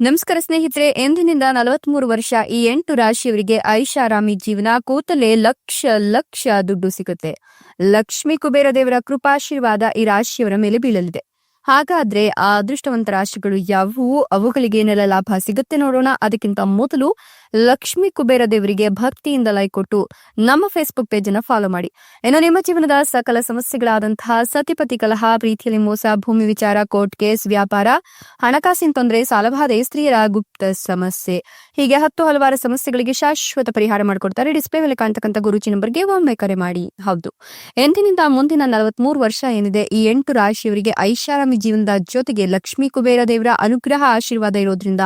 ನಮಸ್ಕಾರ ಸ್ನೇಹಿತರೆ, ಎಂದಿನಿಂದ ನಲವತ್ಮೂರು ವರ್ಷ ಈ ಎಂಟು ರಾಶಿಯವರಿಗೆ ಐಷಾರಾಮಿ ಜೀವನ ಕೂತಲೇ ಲಕ್ಷ ಲಕ್ಷ ದುಡ್ಡು ಸಿಗುತ್ತೆ. ಲಕ್ಷ್ಮೀ ಕುಬೇರ ದೇವರ ಕೃಪಾಶೀರ್ವಾದ ಈ ರಾಶಿಯವರ ಮೇಲೆ ಬೀಳಲಿದೆ. ಹಾಗಾದ್ರೆ ಆ ಅದೃಷ್ಟವಂತ ರಾಶಿಗಳು ಯಾವುವು? ಅವುಗಳಿಗೆ ಏನೆಲ್ಲ ಲಾಭ ಸಿಗುತ್ತೆ ನೋಡೋಣ. ಅದಕ್ಕಿಂತ ಮೊದಲು ಲಕ್ಷ್ಮಿ ಕುಬೇರ ದೇವರಿಗೆ ಭಕ್ತಿಯಿಂದ ಲೈಕ್ ಕೊಟ್ಟು ನಮ್ಮ ಫೇಸ್ಬುಕ್ ಪೇಜ್ ಅನ್ನ ಫಾಲೋ ಮಾಡಿ. ಇನ್ನು ನಿಮ್ಮ ಜೀವನದ ಸಕಲ ಸಮಸ್ಯೆಗಳಾದಂತಹ ಸತಿಪತಿ ಕಲಹ, ಪ್ರೀತಿಯಲ್ಲಿ ಮೋಸ, ಭೂಮಿ ವಿಚಾರ ಕೋರ್ಟ್ ಕೇಸ್ ವ್ಯಾಪಾರ, ಹಣಕಾಸಿನ ತೊಂದರೆ ಸಾಲಬಾಧೆ ಸ್ತ್ರೀಯರ ಗುಪ್ತ ಸಮಸ್ಯೆ. ಹೀಗೆ ಹತ್ತು ಹಲವಾರು ಸಮಸ್ಯೆಗಳಿಗೆ ಶಾಶ್ವತ ಪರಿಹಾರ ಮಾಡಿಕೊಡ್ತಾರೆ ಡಿಸ್ಪ್ಲೇ ಮೇಲೆ ಕಾಣ್ತಕ್ಕಂಥ ಗುರುಚಿ ನಂಬರ್ಗೆ ಒಮ್ಮೆ ಕರೆ ಮಾಡಿ. ಹೌದು. ಎಂದಿನಿಂದ ಮುಂದಿನ ನಲವತ್ಮೂರು ವರ್ಷ ಏನಿದೆ, ಈ ಎಂಟು ರಾಶಿಯವರಿಗೆ ಐಷಾರಾಮಿ ಜೀವನದ ಜೊತೆಗೆ ಲಕ್ಷ್ಮೀ ಕುಬೇರ ದೇವರ ಅನುಗ್ರಹ ಆಶೀರ್ವಾದ ಇರೋದ್ರಿಂದ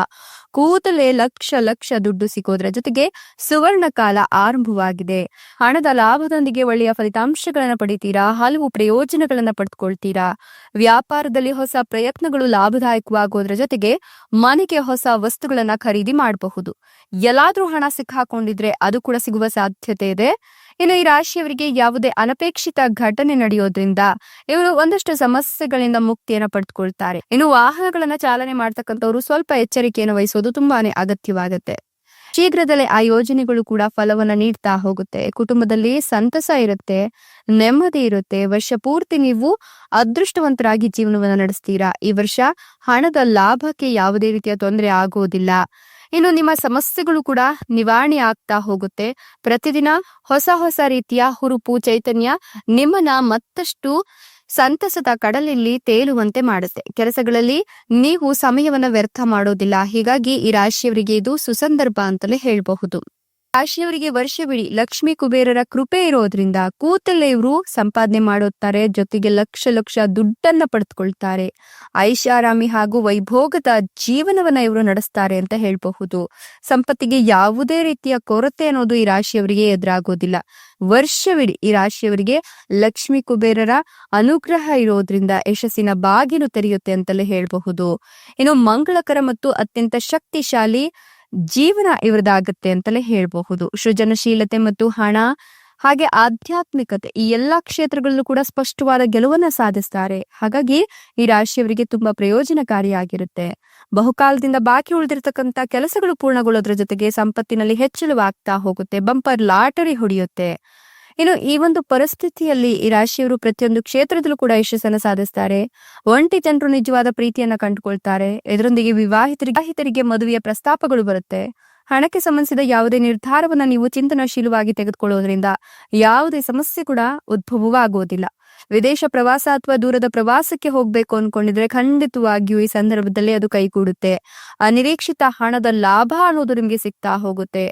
ಕೂತಲೇ ಲಕ್ಷ ಲಕ್ಷ ದುಡ್ಡು ಸಿಗೋದ್ರ ಜೊತೆಗೆ ಸುವರ್ಣ ಕಾಲ ಆರಂಭವಾಗಿದೆ. ಹಣದ ಲಾಭದೊಂದಿಗೆ ಒಳ್ಳೆಯ ಫಲಿತಾಂಶಗಳನ್ನ ಪಡಿತೀರಾ? ಹಲವು ಪ್ರಯೋಜನಗಳನ್ನ ಪಡೆದುಕೊಳ್ತೀರಾ ವ್ಯಾಪಾರದಲ್ಲಿ ಹೊಸ ಪ್ರಯತ್ನಗಳು ಲಾಭದಾಯಕವಾಗೋದ್ರ ಜೊತೆಗೆ ಮನೆಗೆ ಹೊಸ ವಸ್ತುಗಳನ್ನ ಖರೀದಿ ಮಾಡಬಹುದು. ಎಲ್ಲಾದ್ರೂ ಹಣ ಸಿಕ್ಕಾಕೊಂಡಿದ್ರೆ ಅದು ಕೂಡ ಸಿಗುವ ಸಾಧ್ಯತೆ ಇದೆ. ಇನ್ನು ಈ ರಾಶಿಯವರಿಗೆ ಯಾವುದೇ ಅನಪೇಕ್ಷಿತ ಘಟನೆ ನಡೆಯೋದ್ರಿಂದ ಇವರು ಒಂದಷ್ಟು ಸಮಸ್ಯೆಗಳಿಂದ ಮುಕ್ತಿಯನ್ನು ಪಡೆದುಕೊಳ್ತಾರೆ. ಇನ್ನು ವಾಹನಗಳನ್ನ ಚಾಲನೆ ಮಾಡ್ತಕ್ಕಂಥವ್ರು ಸ್ವಲ್ಪ ಎಚ್ಚರಿಕೆಯನ್ನು ವಹಿಸೋದು ತುಂಬಾನೇ ಅಗತ್ಯವಾಗುತ್ತೆ. ಶೀಘ್ರದಲ್ಲೇ ಆ ಯೋಜನೆಗಳು ಕೂಡ ಫಲವನ್ನ ನೀಡ್ತಾ ಹೋಗುತ್ತೆ. ಕುಟುಂಬದಲ್ಲಿ ಸಂತಸ ಇರುತ್ತೆ, ನೆಮ್ಮದಿ ಇರುತ್ತೆ. ವರ್ಷ ಪೂರ್ತಿ ನೀವು ಅದೃಷ್ಟವಂತರಾಗಿ ಜೀವನವನ್ನ ನಡೆಸ್ತೀರಾ? ಈ ವರ್ಷ ಹಣದ ಲಾಭಕ್ಕೆ ಯಾವುದೇ ರೀತಿಯ ತೊಂದರೆ ಆಗೋದಿಲ್ಲ. ಇನ್ನು ನಿಮ್ಮ ಸಮಸ್ಯೆಗಳು ಕೂಡ ನಿವಾರಣೆ ಆಗ್ತಾ ಹೋಗುತ್ತೆ. ಪ್ರತಿದಿನ ಹೊಸ ಹೊಸ ರೀತಿಯ ಹುರುಪು, ಚೈತನ್ಯ ನಿಮ್ಮನ್ನ ಮತ್ತಷ್ಟು ಸಂತಸದ ಕಡಲಲ್ಲಿ ತೇಲುವಂತೆ ಮಾಡುತ್ತೆ. ಕೆಲಸಗಳಲ್ಲಿ ನೀವು ಸಮಯವನ್ನ ವ್ಯರ್ಥ ಮಾಡೋದಿಲ್ಲ. ಹೀಗಾಗಿ ಈ ರಾಶಿಯವರಿಗೆ ಇದು ಸುಸಂದರ್ಭ ಅಂತಲೇ ಹೇಳಬಹುದು. ರಾಶಿಯವರಿಗೆ ವರ್ಷವಿಡೀ ಲಕ್ಷ್ಮಿ ಕುಬೇರರ ಕೃಪೆ ಇರೋದ್ರಿಂದ ಕೂತಲ್ಲೇ ಇವರು ಸಂಪಾದನೆ ಮಾಡುತ್ತಾರೆ, ಜೊತೆಗೆ ಲಕ್ಷ ಲಕ್ಷ ದುಡ್ಡನ್ನ ಪಡೆದುಕೊಳ್ತಾರೆ. ಐಷಾರಾಮಿ ಹಾಗೂ ವೈಭೋಗದ ಜೀವನವನ್ನ ಇವರು ನಡೆಸ್ತಾರೆ ಅಂತ ಹೇಳಬಹುದು. ಸಂಪತ್ತಿಗೆ ಯಾವುದೇ ರೀತಿಯ ಕೊರತೆ ಅನ್ನೋದು ಈ ರಾಶಿಯವರಿಗೆ ಎದುರಾಗೋದಿಲ್ಲ. ವರ್ಷವಿಡಿ ಈ ರಾಶಿಯವರಿಗೆ ಲಕ್ಷ್ಮಿ ಕುಬೇರರ ಅನುಗ್ರಹ ಇರೋದ್ರಿಂದ ಯಶಸ್ಸಿನ ಬಾಗಿಲು ತೆರೆಯುತ್ತೆ ಅಂತಲೇ ಹೇಳಬಹುದು. ಇನ್ನು ಮಂಗಳಕರ ಮತ್ತು ಅತ್ಯಂತ ಶಕ್ತಿಶಾಲಿ ಜೀವನ ಇವರದಾಗತ್ತೆ ಅಂತಲೇ ಹೇಳಬಹುದು. ಸೃಜನಶೀಲತೆ ಮತ್ತು ಹಣ, ಹಾಗೆ ಆಧ್ಯಾತ್ಮಿಕತೆ ಈ ಎಲ್ಲಾ ಕ್ಷೇತ್ರಗಳಲ್ಲೂ ಕೂಡ ಸ್ಪಷ್ಟವಾದ ಗೆಲುವನ್ನ ಸಾಧಿಸ್ತಾರೆ. ಹಾಗಾಗಿ ಈ ರಾಶಿಯವರಿಗೆ ತುಂಬಾ ಪ್ರಯೋಜನಕಾರಿಯಾಗಿರುತ್ತೆ. ಬಹುಕಾಲದಿಂದ ಬಾಕಿ ಉಳಿದಿರತಕ್ಕಂತ ಕೆಲಸಗಳು ಪೂರ್ಣಗೊಳ್ಳೋದ್ರ ಜೊತೆಗೆ ಸಂಪತ್ತಿನಲ್ಲಿ ಹೆಚ್ಚಳವಾಗ್ತಾ ಹೋಗುತ್ತೆ. ಬಂಪರ್ ಲಾಟರಿ ಹೊಡೆಯುತ್ತೆ. ಇನ್ನು ಈ ಒಂದು ಪರಿಸ್ಥಿತಿಯಲ್ಲಿ ಈ ರಾಶಿಯವರು ಪ್ರತಿಯೊಂದು ಕ್ಷೇತ್ರದಲ್ಲೂ ಕೂಡ ಯಶಸ್ಸನ್ನು ಸಾಧಿಸ್ತಾರೆ. ಒಂಟಿ ಜನರು ನಿಜವಾದ ಪ್ರೀತಿಯನ್ನ ಕಂಡುಕೊಳ್ತಾರೆ. ಇದರೊಂದಿಗೆ ವಿವಾಹಿತರಿಗೆ ವಿವಾಹಿತರಿಗೆ ಮದುವೆಯ ಪ್ರಸ್ತಾಪಗಳು ಬರುತ್ತೆ. ಹಣಕ್ಕೆ ಸಂಬಂಧಿಸಿದ ಯಾವುದೇ ನಿರ್ಧಾರವನ್ನ ನೀವು ಚಿಂತನಶೀಲವಾಗಿ ತೆಗೆದುಕೊಳ್ಳೋದ್ರಿಂದ ಯಾವುದೇ ಸಮಸ್ಯೆ ಕೂಡ ಉದ್ಭವವಾಗುವುದಿಲ್ಲ ವಿದೇಶ ಪ್ರವಾಸ ಅಥವಾ ದೂರದ ಪ್ರವಾಸಕ್ಕೆ ಹೋಗ್ಬೇಕು ಅನ್ಕೊಂಡಿದ್ರೆ ಖಂಡಿತವಾಗಿಯೂ ಈ ಸಂದರ್ಭದಲ್ಲಿ ಅದು ಕೈಗೂಡುತ್ತೆ. ಅನಿರೀಕ್ಷಿತ ಹಣದ ಲಾಭ ಅನ್ನೋದು ನಿಮ್ಗೆ ಸಿಗ್ತಾ ಹೋಗುತ್ತೆ.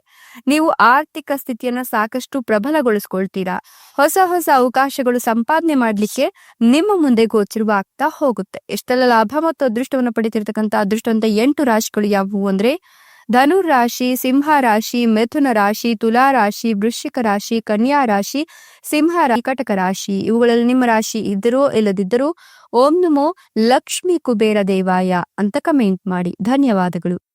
ನೀವು ಆರ್ಥಿಕ ಸ್ಥಿತಿಯನ್ನ ಸಾಕಷ್ಟು ಪ್ರಬಲಗೊಳಿಸ್ಕೊಳ್ತೀರಾ. ಹೊಸ ಹೊಸ ಅವಕಾಶಗಳು ಸಂಪಾದನೆ ಮಾಡ್ಲಿಕ್ಕೆ ನಿಮ್ಮ ಮುಂದೆ ಗೋಚರವಾಗ್ತಾ ಹೋಗುತ್ತೆ. ಎಷ್ಟೆಲ್ಲ ಲಾಭ ಮತ್ತು ಅದೃಷ್ಟವನ್ನು ಪಡಿತಿರ್ತಕ್ಕಂಥ ಅದೃಷ್ಟವಂತ ಎಂಟು ರಾಶಿಗಳು ಯಾವುವು ಅಂದ್ರೆ ಧನುರ್ ರಾಶಿ ಸಿಂಹ ರಾಶಿ ಮಿಥುನ ರಾಶಿ, ತುಲಾ ರಾಶಿ, ವೃಶ್ಚಿಕ ರಾಶಿ, ಕನ್ಯಾ ರಾಶಿ, ಸಿಂಹ ಕಟಕ ರಾಶಿ. ಇವುಗಳಲ್ಲಿ ನಿಮ್ಮ ರಾಶಿ ಇದ್ದರೂ, ಇಲ್ಲದಿದ್ದರೂ, ಓಂ ನಮೋ ಲಕ್ಷ್ಮೀ ಕುಬೇರ ದೇವಾಯ ಅಂತ ಕಮೆಂಟ್ ಮಾಡಿ. ಧನ್ಯವಾದಗಳು.